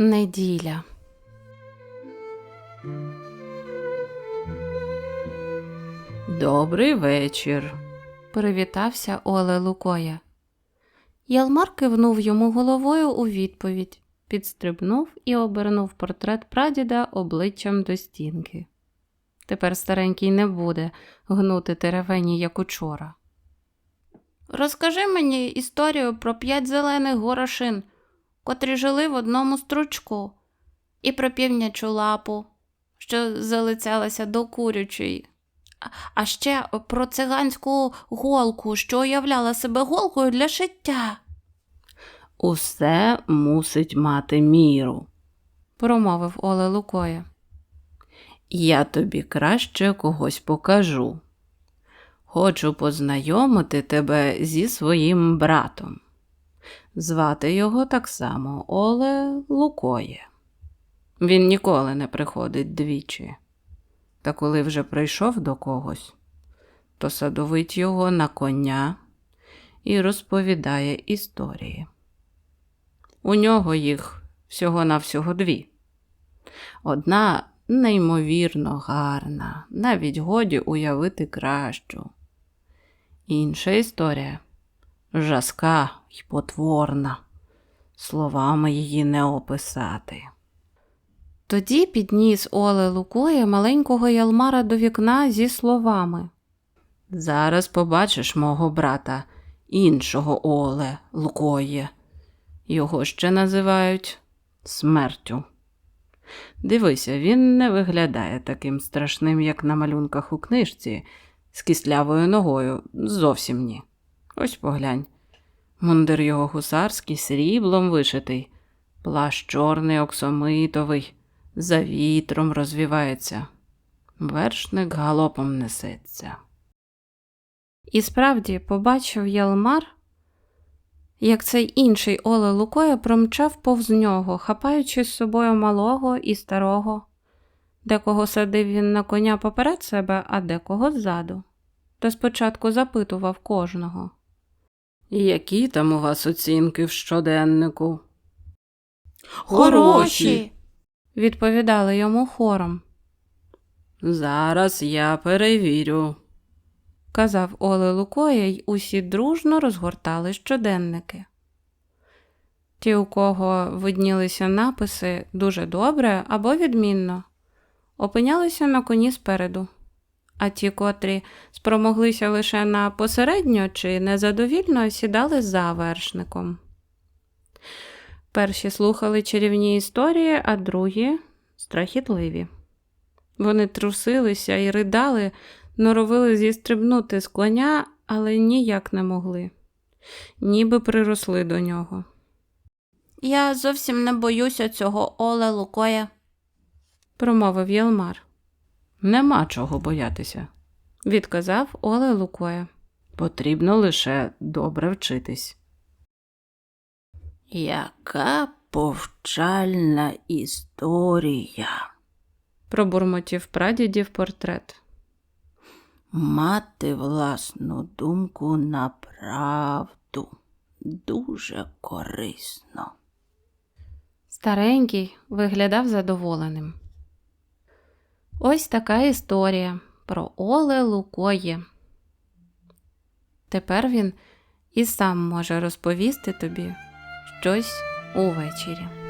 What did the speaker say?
Неділя. Добрий вечір. Привітався Оле Лукоя. Ялмар кивнув йому головою у відповідь, підстрибнув і обернув портрет прадіда обличчям до стінки. Тепер старенький не буде гнути теревені, як учора. Розкажи мені історію про п'ять зелених горошин, котрі жили в одному стручку, і про півнячу лапу, що залицялася до курячої. А- ще про циганську голку, що уявляла себе голкою для шиття, Усе мусить мати міру. промовив Оле Лукоя. Я тобі краще когось покажу. Хочу познайомити тебе зі своїм братом. Звати його так само Оле Лукоє. Він ніколи не приходить двічі. Та коли вже прийшов до когось, то садовить його на коня і розповідає історії. У нього їх всього-навсього дві. Одна неймовірно гарна, навіть годі уявити кращу. Інша історія жаска й потворна, словами її не описати. Тоді підніс Оле Лукоя маленького ялмара до вікна зі словами. Зараз побачиш мого брата, іншого Оле Лукоє. Його ще називають смертю. Дивися, він не виглядає таким страшним, як на малюнках у книжці, з кислявою ногою. Зовсім ні. Ось поглянь. Мундир його гусарський, сріблом вишитий, плащ чорний оксомитовий, за вітром розвівається. Вершник галопом несеться. І справді побачив Ялмар, як цей інший Оле Лукоя промчав повз нього, хапаючи з собою малого і старого. Декого садив він на коня поперед себе, а декого ззаду. Та спочатку запитував кожного. Які там у вас оцінки в щоденнику? Хороші, відповідали йому хором. Зараз я перевірю. казав Оле Лукоя, й усі дружно розгортали щоденники. Ті, у кого виднілися написи дуже добре або відмінно, опинялися на коні спереду, а ті, котрі спромоглися лише на посередньо чи незадовільно, сідали за вершником. Перші слухали чарівні історії, а другі страхітливі. Вони трусилися і ридали, норовили зістрибнути з коня, але ніяк не могли, ніби приросли до нього. Я зовсім не боюся цього Оле Лукоя, промовив Єлмар, Нема чого боятися. відказав Оле Лукоя. Потрібно лише добре вчитись. Яка повчальна історія. пробурмотів прадідів портрет. Мати власну думку на правду дуже корисно. Старенький виглядав задоволеним. Ось така історія про Оле Лукоє. Тепер він і сам може розповісти тобі щось увечері.